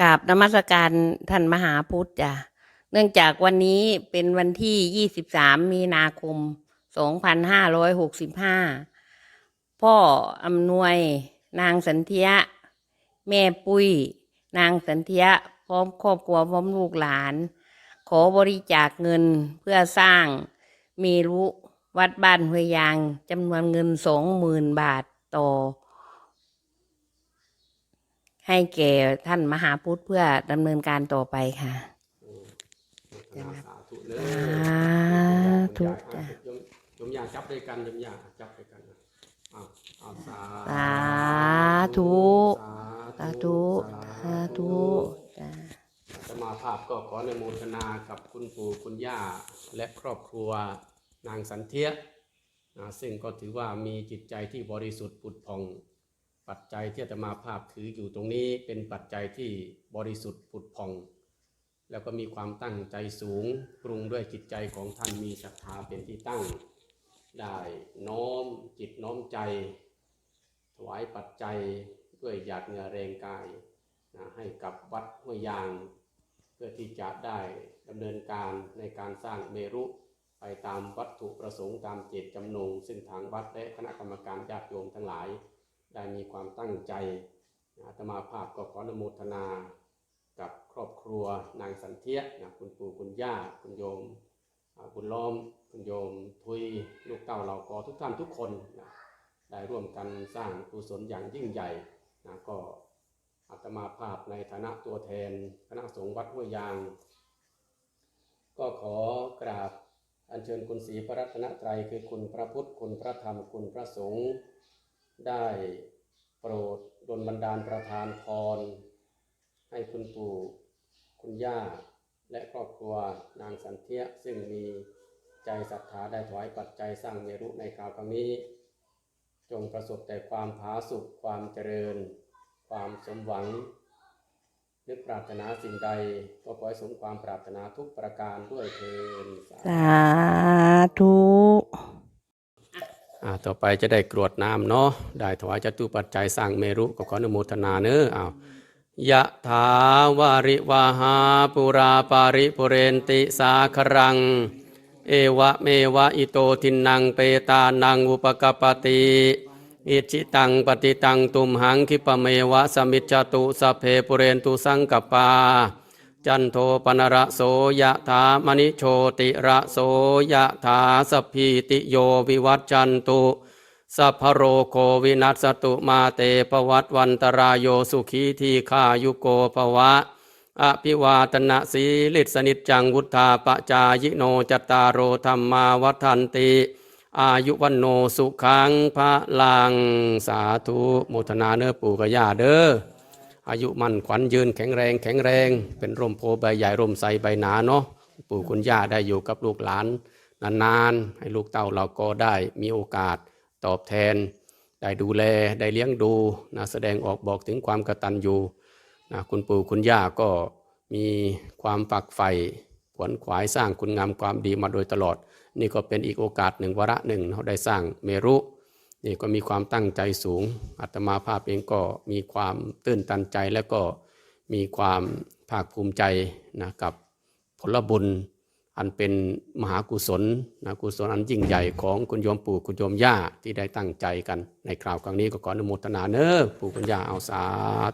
กราบนมัสการท่านมหาพุทธจ้ะเนื่องจากวันนี้เป็นวันที่ 23 มีนาคม 2565 พ่ออำนวยนางสันเทีย แม่ปุ้ย นางสันเทีย พร้อมครอบครัวพร้อมลูกหลาน ขอบริจาคเงินเพื่อสร้างเมรุวัดบ้านห้วยยางจำนวนเงินสองหมื่นบาทต่อ ให้แก่ท่านมหาพุทธเพื่อดำเนินการต่อไปค่ะสาธุเลยสาธุจ้ะยมยมยาจับด้วยกันยมยาจับด้วยกันนะอ้าวอ้าวสาสาธุสาธุสาธุจ้ะสมาภาพก็ขอในโมทนากับคุณปู่คุณย่าและครอบครัวนางสันเทียนะซึ่งก็ถือว่ามีจิตใจที่บริสุทธิ์ผุดผ่อง ปัจจัยที่อาตมาภาพถืออยู่ตรงนี้เป็นปัจจัยที่บริสุทธิ์ผุดผ่อง แล้วก็มีความตั้งใจสูงปรุงด้วยจิตใจของท่านมีศรัทธาเป็นที่ตั้ง ได้น้อมจิตน้อมใจ ถวายปัจจัยด้วยหยาดเหงื่อแรงกายนะให้กับวัดห้วยยาง เพื่อที่จะได้ดำเนินการในการสร้างเมรุไปตามวัตถุประสงค์ตามเจตจำนงซึ่งทางวัดและคณะกรรมการญาติโยมทั้งหลาย ได้มีความตั้งใจอาตมาภาพก็ขออนุโมทนากับครอบครัวนางสันเทียนะคุณปู่คุณย่าคุณโยมคุณล้อมคุณโยมทุยลูกเต้าเหล่ากอทุกท่านทุกคนนะได้ร่วมกันสร้างกุศลอย่างยิ่งใหญ่นะก็อาตมาภาพในฐานะตัวแทนคณะสงฆ์วัดห้วยยาง ก็ขอกราบอัญเชิญคุณศรีพระรัตนตรัยคือคุณพระพุทธคุณพระธรรมคุณพระสงฆ์ ได้โปรดดลบันดาลประทานพร ให้คุณปู่คุณย่า และครอบครัวนางสันเทียซึ่งมีใจศรัทธาได้ถวายปัจจัยสร้างเมรุในคราวครั้งนี้ จงประสบแต่ความผาสุขความเจริญ ความสมหวัง นึกปรารถนาสิ่งใด ก็ขอให้สมความปรารถนาทุกประการด้วยเทินสาธุ ต่อไปจะได้กรวดน้ำเนาะ ได้ถวายจตุปัจจัยสร้างเมรุก็ขออนุโมทนาเนอะอ้าวยะถาวาริวาหาปุราปาริปุเรนติสาครัง เอวะเมวะอิโตทินังเปตานังอุปกปปติอิจิตังปฏิตังตุมหังคิปะเมวะสมิจจตุสเพปุเรนตุสังกปา จันโทปนระโสยะถามณิโชติระโสยะถาสพีติโยวิวัจจันตุสัพพโรโควินัสตุมาเตปวัตวันตรายโยสุขีทีขายุโกภวะ อภิวาตนะสีลิสนิจจังวุธาปจายิโนจตารโรธรรมาวัฏันติ อายุวันโนสุขังพระลังสาธุโมทนาเนื้อปู่กย่าเด้อ อายุมั่นขวัญยืนแข็งแรงแข็งแรง เป็นร่มโพใบใหญ่ร่มใสใบหนาเนาะปู่คุณย่าได้อยู่กับลูกหลานนานๆ ให้ลูกเต้าเราก็ได้มีโอกาสตอบแทน ได้ดูแลได้เลี้ยงดูนะแสดงออกบอกถึงความกตัญญูนะคุณปู่คุณย่าก็มีความฝักใฝ่ขวนขวายสร้างคุณงามความดีมาโดยตลอด นี่ก็เป็นอีกโอกาสหนึ่งวาระหนึ่งเราได้สร้างเมรุ นี่ก็มีความตั้งใจสูงอัตมาภาพเองก็มีความตื้นตันใจและก็มีความภาคภูมิใจนะกับผลบุญอันเป็นมหากุศลนะกุศลอันยิ่งใหญ่ของคุณโยมปู่คุณโยมย่าที่ได้ตั้งใจกันในคราวครั้งนี้ก็ขออนุโมทนาเนอะปู่คุณย่าเอาสาธ